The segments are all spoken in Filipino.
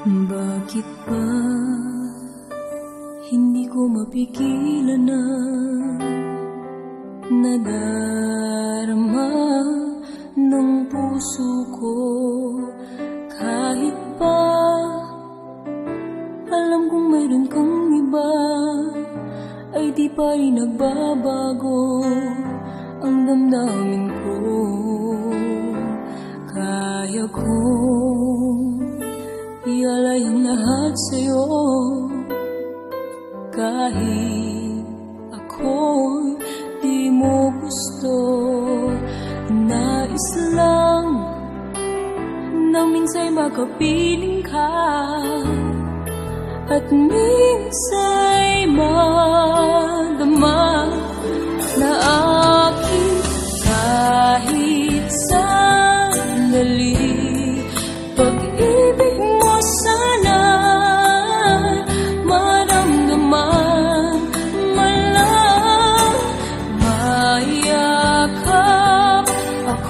Bakit pa hindi ko mapigilan na nadarama ng puso ko? Kahit pa alam kong mayroon kang iba ay di pa rin nagbabago ang damdamin sa'yo. Kahit ako'y di mo gusto Nais lang Na minsa'y makapiling ka At minsa'y madama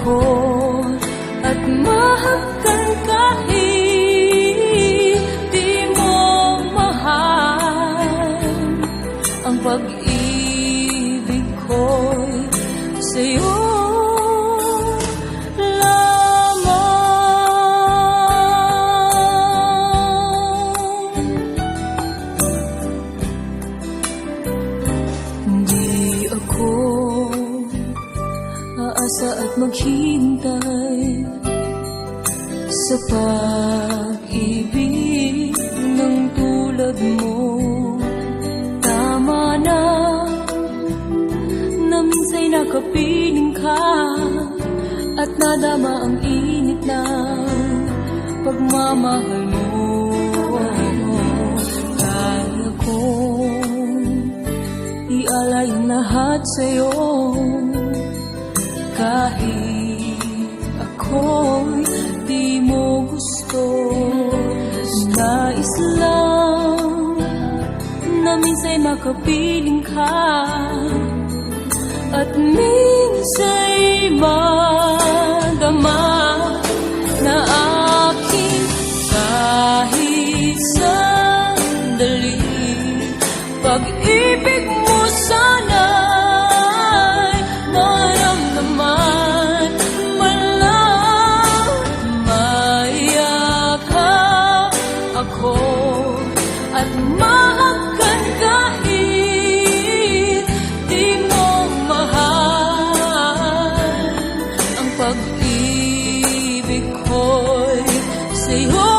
ako At mahagkan kahit di mo mahal Ang pag-ibig ko'y sa'yo maghintay Sa pag-ibig ng tulad mo. Tama na na minsa'y nakapiling ka At nadama ang init ng pagmamahal mo. Kaya kong Ialay ang lahat sa'yo Kahit ako'y di mo gusto Nais lang na minsa'y makapiling ka At minsa'y madama sa'yo lamang